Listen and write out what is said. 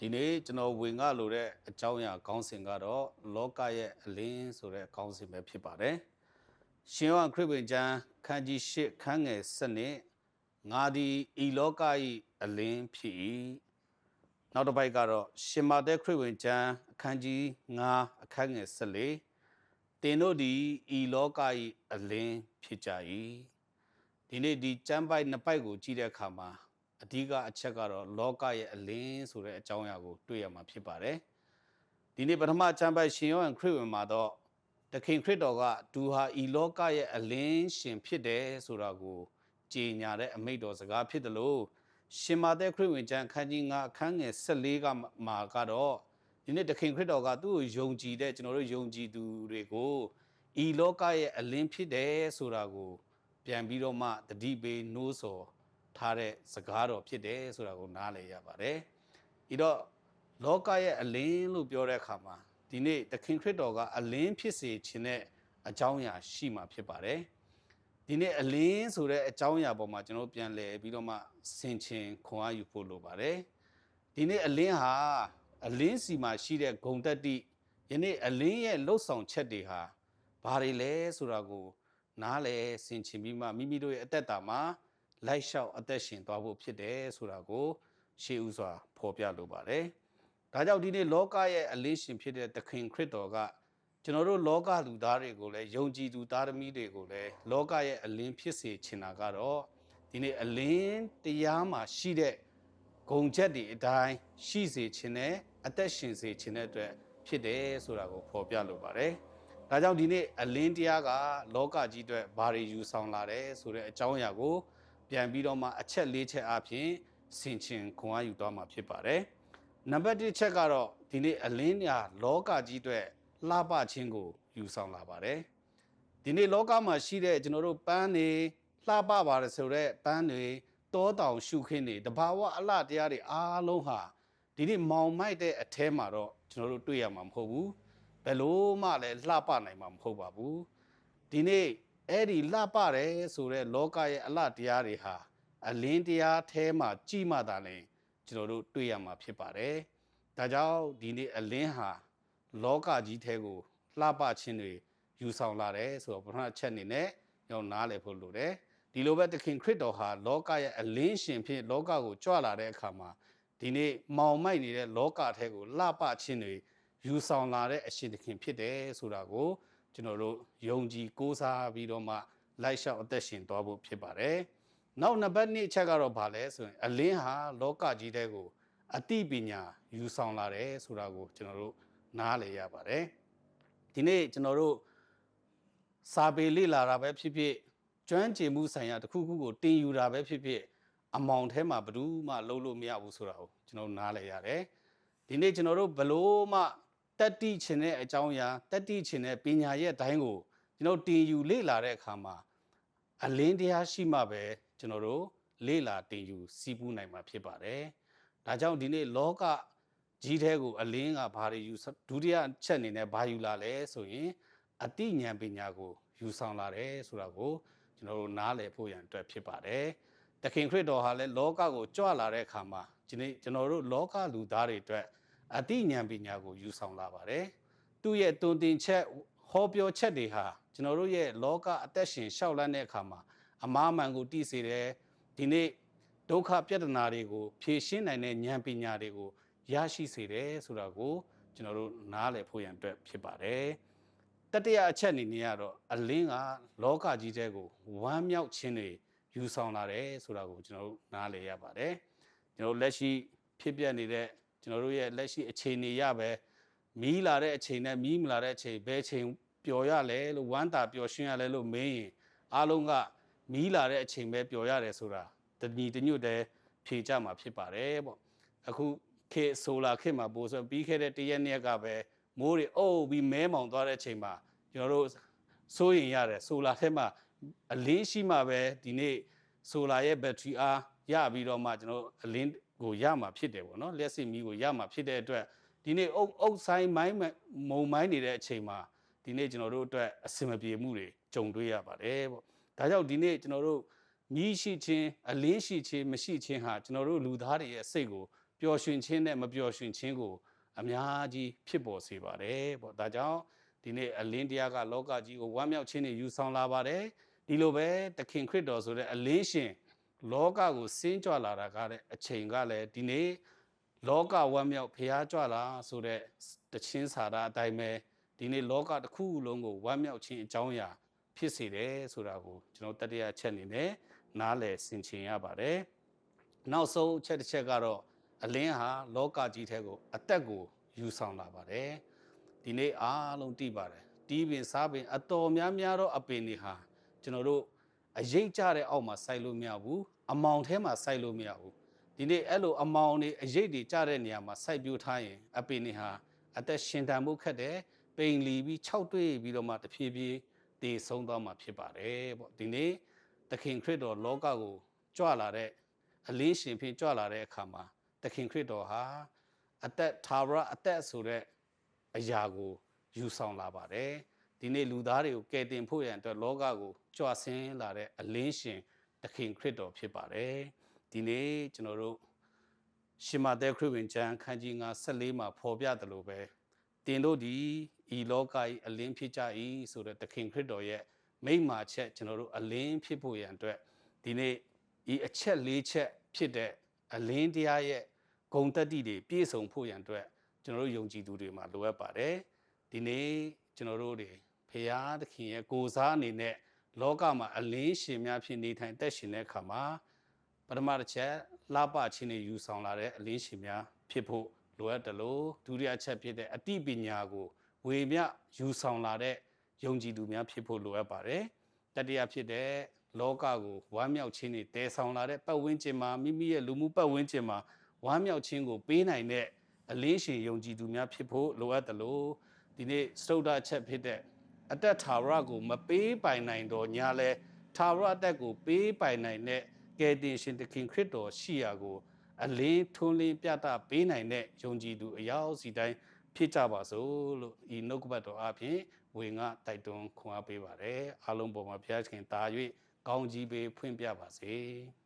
ဒီနေ့ကျွန်တော်ဝင်ကလို့တဲ့အကြောင်းအရာခေါင်းစဉ်ကတော့လောကရဲ့အလင်းဆိုတဲ့ခေါင်းစဉ်ပဲဖြစ်ပါတယ်။ရှင်ယောဟန်ခရစ်ဝင်ကျမ်းခန်းကြီး၈ခန်းငယ်7နှစ်ငါသည်ဤလောက၏အလင်းဖြစ်၏။နောက်တစ်ပိုက်ကတော့ရှင်မာသက်ခရစ်ဝင်ကျမ်းအခန်းကြီး9အခန်းငယ်14တင်တို့သည်ဤလောက၏အလင်းဖြစ်ကြ၏။ဒီနေ့ဒီကျမ်းပိုက်နှစ်ပိုက်ကိုကြည့်တဲ့အခါမှာ အဓိကအချက်ကတော့လောကရဲ့အလင်းဆိုတဲ့အကြောင်းအရာကိုတွေ့ရမှာဖြစ်ပါတယ်။ဒီနေ့ပထမချမ်းပိုက်ရှင်ယောဟန်ခရစ်ဝင်မှာတော့တခင်ခရစ်တော်ကသူဟာဤလောကရဲ့အလင်းရှင်ဖြစ်တယ်ဆိုတာကိုကြေညာတဲ့အမိန့်တော်စကားဖြစ်တယ်လို့ရှင်မာသက်ခရစ်ဝင်ကျမ်းအခန်းကြီး9အခန်းငယ်14ကမှာကတော့ဒီနေ့တခင်ခရစ်တော်ကသူ့ကိုယုံကြည်တဲ့ကျွန်တော်တို့ယုံကြည်သူတွေကိုဤလောကရဲ့အလင်းဖြစ်တယ်ဆိုတာကို ပြန်ပြီးတော့မှတတိပေးနှိုးဆော် ထားတဲ့စကားတော်ဖြစ်တယ်ဆိုတာကိုနားလည်ရပါတယ်။ဤတော့လောကရဲ့အလင်းလို့ပြောတဲ့အခါမှာဒီနေ့သခင်ခရစ်တော်ကအလင်းဖြစ်စေခြင်းတဲ့အကြောင်းအရာရှိမှဖြစ်ပါတယ်။ဒီနေ့အလင်းဆိုတဲ့အကြောင်းအရာပေါ်မှာကျွန်တော်ပြန်လည်ပြီးတော့မှဆင်ခြင်ခွန်အားယူဖို့လိုပါတယ်။ဒီနေ့အလင်းဟာအလင်းစီမှာရှိတဲ့ဂုံတက်တိယနေ့အလင်းရဲ့လှုပ်ဆောင်ချက်တွေဟာဘာတွေလဲဆိုတာကို နားလဲဆင်ခြင်ပြီးမှမိမိတို့ရဲ့အသက်တာမှာ လိုက်လျှောက်အသက်ရှင်သွားဖို့ဖြစ်တယ်ဆိုတာကိုရှေးဥစွာဖော်ပြလိုပါတယ်။ဒါကြောင့်ဒီနေ့လောကရဲ့အလေးရှင်ဖြစ်တဲ့သခင်ခရစ်တော်ကကျွန်တော်တို့လောကလူသားတွေကိုလည်းယုံကြည်သူသားသမီးတွေကိုလည်းလောကရဲ့အလင်းဖြစ်စေချင်တာကတော့ဒီနေ့အလင်းတရားမှာရှိတဲ့ဂုံချက်တွေအတိုင်းရှိစေခြင်းနဲ့အသက်ရှင်စေခြင်းတဲ့အတွက်ဖြစ်တယ်ဆိုတာကိုဖော်ပြလိုပါတယ်။ဒါကြောင့်ဒီနေ့အလင်းတရားကလောကကြီးအတွက်ဘာတွေယူဆောင်လာတယ်ဆိုတဲ့အကြောင်းအရာကို ပြန်ပြီးတော့မှအချက်၄ချက်အပြင်ဆင်ခြင်ခွန်အားယူသွားမှာဖြစ်ပါတယ်။နံပါတ်1ချက်ကတော့ဒီနေ့အလင်းညာလောကကြီးအတွက်လှပခြင်းကိုယူဆောင်လာပါတယ်။ဒီနေ့လောကမှာရှိတဲ့ကျွန်တော်တို့ပန်းတွေလှပပါတယ်ဆိုတော့ပန်းတွေတောတောင်ရှုခင်းတွေတဘာဝအလှတရားတွေအားလုံးဟာဒီနေ့မောင်မိုက်တဲ့အแทမှာတော့ကျွန်တော်တို့တွေ့ရမှာမဟုတ်ဘူး။ဘယ်လို့မှလည်းလှပနိုင်မှာမဟုတ်ပါဘူး။ဒီနေ့ အဲ့ဒီလှပတယ်ဆိုတဲ့လောကရဲ့အလှတရားတွေဟာအလင်းတရားแท้မှာကြည်မှသာလဲကျွန်တော်တို့တွေ့ရမှာဖြစ်ပါတယ်။ဒါကြောင့်ဒီနေ့အလင်းဟာလောကကြီးแท้ကိုလှပခြင်းတွေယူဆောင်လာတယ်ဆိုတော့ပထမအချက်အနေနဲ့ကျွန်တော်နားလည်ဖို့လိုတယ်။ဒီလိုပဲသခင်ခရစ်တော်ဟာလောကရဲ့အလင်းရှင်ဖြစ်လောကကိုကြွလာတဲ့အခါမှာဒီနေ့မောင်မိုက်နေတဲ့လောကแท้ကိုလှပခြင်းတွေယူဆောင်လာတဲ့အရှင်သခင်ဖြစ်တယ်ဆိုတာကို ကျွန်တော်တို့ယုံကြည်ကိုးစားပြီးတော့မှလိုက်လျှောက်အသက်ရှင်သွားဖို့ဖြစ်ပါတယ်။နောက်နံပါတ်2အချက်ကတော့ဘာလဲဆိုရင်အလင်းဟာလောကကြီးတဲ့ကိုအတိပညာယူဆောင်လာတယ်ဆိုတာကိုကျွန်တော်တို့နားလည်ရပါတယ်။ဒီနေ့ကျွန်တော်တို့စာပေလေ့လာတာပဲဖြစ်ဖြစ်ကျွမ်းကျင်မှုဆိုင်ရာတစ်ခုခုကိုတင်ယူတာပဲဖြစ်ဖြစ်အမောင်ထဲမှာဘယ်သူမှလုံးလို့မရဘူးဆိုတာကိုကျွန်တော်နားလည်ရတယ်။ဒီနေ့ကျွန်တော်တို့ဘလို့မှ တက်တိချင်တဲ့အကြောင်းအရာတက်တိချင်တဲ့ပညာရဲ့အတိုင်းကိုကျွန်တော်တင်ယူလေ့လာတဲ့အခါမှာအလင်းတရားရှိမှပဲကျွန်တော်တို့လေ့လာတင်ယူစီးပူးနိုင်မှာဖြစ်ပါတယ်။ဒါကြောင့်ဒီနေ့လောကကြီးထဲကိုအလင်းကဘာတွေယူဒုတိယချက်အနေနဲ့ဘာယူလာလဲဆိုရင်အတိညာပညာကိုယူဆောင်လာတယ်ဆိုတာကိုကျွန်တော်တို့နားလည်ဖို့ရန်အတွက်ဖြစ်ပါတယ်။တခင်ခရစ်တော်ဟာလည်းလောကကိုကြွလာတဲ့အခါမှာဒီနေ့ကျွန်တော်တို့လောကလူသားတွေအတွက် အတိညာပညာကိုယူဆောင်လာပါတယ်။သူ့ရဲ့တုန်တင်ချက်ဟောပြောချက်တွေဟာကျွန်တော်တို့ရဲ့လောကအသက်ရှင်ရှောက်လန်းတဲ့အခါမှာအမားမှန်ကိုတည်စေတယ်။ဒီနေ့ဒုက္ခပြဿနာတွေကိုဖြေရှင်းနိုင်တဲ့ဉာဏ်ပညာတွေကိုရရှိစေတယ်ဆိုတာကိုကျွန်တော်တို့နားလည်ဖို့ရန်အတွက်ဖြစ်ပါတယ်။တတိယအချက်အနေနဲ့ကတော့အလင်းကလောကကြီးတဲ့ကိုဝမ်းမြောက်ခြင်းတွေယူဆောင်လာတယ်ဆိုတာကိုကျွန်တော်တို့နားလည်ရပါတယ်။ကျွန်တော်လက်ရှိဖြစ်ပျက်နေတဲ့ ကျွန်တော်တို့ရဲ့လက်ရှိအခြေအနေရပဲမီးလာတဲ့အချိန်နဲ့မီးမလာတဲ့အချိန်ဘယ်ချိန်ပျော်ရလဲလို့ဝမ်းတာပျော်ရွှင်ရလဲလို့မင်းရင်အားလုံးကမီးလာတဲ့အချိန်ပဲပျော်ရတယ်ဆိုတာတညီတညွတ်တည်းဖြေကြမှာဖြစ်ပါတယ်ပေါ့အခုခေဆိုလာခေမှာပို့ဆိုပြီးခဲ့တဲ့တရက်နေ့ကပဲမိုးတွေအုပ်ပြီးမဲမောင်သွားတဲ့အချိန်မှာကျွန်တော်တို့စိုးရင်ရတယ်ဆိုလာထဲမှာအလင်းရှိမှပဲဒီနေ့ဆိုလာရဲ့ဘက်ထရီအားရပြီးတော့မှကျွန်တော်အလင်း ကိုရမှာဖြစ်တယ်ပေါ့နော်လျှက်စစ်မီးကိုရမှာဖြစ်တဲ့အတွက်ဒီနေ့အုပ်အုပ်ဆိုင်မိုင်းမုံမိုင်းနေတဲ့အချိန်မှာဒီနေ့ကျွန်တော်တို့အတွက်အစင်မပြေမှုတွေကြုံတွေ့ရပါတယ်ပေါ့ဒါကြောင့်ဒီနေ့ကျွန်တော်တို့မြည်ရှိခြင်းအလင်းရှိခြင်းမရှိခြင်းဟာကျွန်တော်တို့လူသားတွေရဲ့စိတ်ကိုပျော်ရွှင်ခြင်းနဲ့မပျော်ရွှင်ခြင်းကိုအများကြီးဖြစ်ပေါ်စေပါတယ်ပေါ့ဒါကြောင့်ဒီနေ့အလင်းတရားကလောကကြီးကိုဝမ်းမြောက်ခြင်းနဲ့ယူဆောင်လာပါတယ်ဒီလိုပဲတခင်ခရစ်တော်ဆိုတဲ့အလင်းရှင် လောကကိုစင်းကြွလာတာကတဲ့အချိန်ကလည်းဒီနေ့လောကဝမ်းမြောက်ဖျားကြွလာဆိုတဲ့တခြင်းစာတာအတိုင်းပဲဒီနေ့လောကတစ်ခုလုံးကိုဝမ်းမြောက်ခြင်းအကြောင်းအရာဖြစ်စေတယ်ဆိုတာကိုကျွန်တော်တတိယချက်အနေနဲ့နားလည်ဆင်ခြင်ရပါတယ်နောက်ဆုံးအချက်တစ်ချက်ကတော့အလင်းဟာလောကကြီးထဲကိုအသက်ကိုယူဆောင်လာပါတယ်ဒီနေ့အားလုံးသိပါတယ်တီးပင်စားပင်အတော်များများသောအပင်တွေဟာကျွန်တော်တို့အရေးကြတဲ့အောက်မှာစိုက်လို့မရဘူး အမောင်ထဲမှာစိုက်လို့မရဘူးဒီနေ့အဲ့လိုအမောင်တွေအရေးတွေကြတဲ့နေရာမှာစိုက်ပျိုးထားရင်အပင်တွေဟာအသက်ရှင်တန်မှုခက်တယ်ပိန်လီပြီးခြောက်တွေးပြီးတော့မှတဖြည်းဖြည်းတည်ဆုံးသွားမှာဖြစ်ပါတယ်ပေါ့ဒီနေ့သခင်ခရစ်တော်လောကကိုကြွလာတဲ့အလင်းရှင်ဖြင့်ကြွလာတဲ့အခါမှာသခင်ခရစ်တော်ဟာအသက်သာဝရအသက်ဆိုတဲ့အရာကိုယူဆောင်လာပါတယ်ဒီနေ့လူသားတွေကိုကယ်တင်ဖို့ရန်အတွက်လောကကိုကြွဆင်းလာတဲ့အလင်းရှင် သခင်ခရစ်တော်ဖြစ်ပါတယ်ဒီနေ့ကျွန်တော်တို့ရှင်မသက်ခရစ်ဝင်ကျမ်းခန်းကြီး9 14မှာဖော်ပြတယ်လို့ပဲတင်တို့ဒီဤလောက၏အလင်းဖြစ်ကြ၏ဆိုတဲ့သခင်ခရစ်တော်ရဲ့မိမ္မာချက်ကျွန်တော်တို့အလင်းဖြစ်ဖို့ရန်အတွက်ဒီနေ့ဤအချက်၄ချက်ဖြစ်တဲ့အလင်းတရားရဲ့ဂုံတက်တိတွေပြည့်စုံဖို့ရန်အတွက်ကျွန်တော်တို့ယုံကြည်သူတွေမှာလိုအပ်ပါတယ်ဒီနေ့ကျွန်တော်တို့တွေဖရာသခင်ရဲ့ကိုစားအနေနဲ့ လောကမှာအလင်းရှင်များဖြစ်နေထိုင်တက်ရှင်တဲ့အခါမှာပထမတစ်ချက်လှပခြင်းတွေယူဆောင်လာတဲ့အလင်းရှင်များဖြစ်ဖို့လိုအပ်တယ်လို့ဒုတိယချက်ဖြစ်တဲ့အတိပညာကိုဝေမျှယူဆောင်လာတဲ့ယုံကြည်သူများဖြစ်ဖို့လိုအပ်ပါတယ်တတိယဖြစ်တဲ့လောကကိုဝမ်းမြောက်ခြင်းတွေတည်ဆောင်လာတဲ့ပတ်ဝန်းကျင်မှာမိမိရဲ့လူမှုပတ်ဝန်းကျင်မှာဝမ်းမြောက်ခြင်းကိုပေးနိုင်တဲ့အလေးရှင်ယုံကြည်သူများဖြစ်ဖို့လိုအပ်တယ်လို့ဒီနေ့စတုဒ္ဒချက်ဖြစ်တဲ့ အတက်ထာဝရကိုမပေးပိုင်နိုင်တော့ညာလဲထာဝရအတက်ကိုပေးပိုင်နိုင်တဲ့ကယ်တင်ရှင်သခင်ခရစ်တော်ရှိရာကို အလင်းထွန်းလင်းပြတာပေးနိုင်တဲ့ယုံကြည်သူအယောက်စီတိုင်းဖြစ်ကြပါစို့လို့ဤနှုတ်ကပတ်တော်အပြင်ဝေငါတိုက်တွန်းခွန်အားပေးပါတယ်အားလုံးပေါ်မှာဘုရားရှင်တာ၍ကောင်းကြီးပေးဖွင့်ပြပါစေ။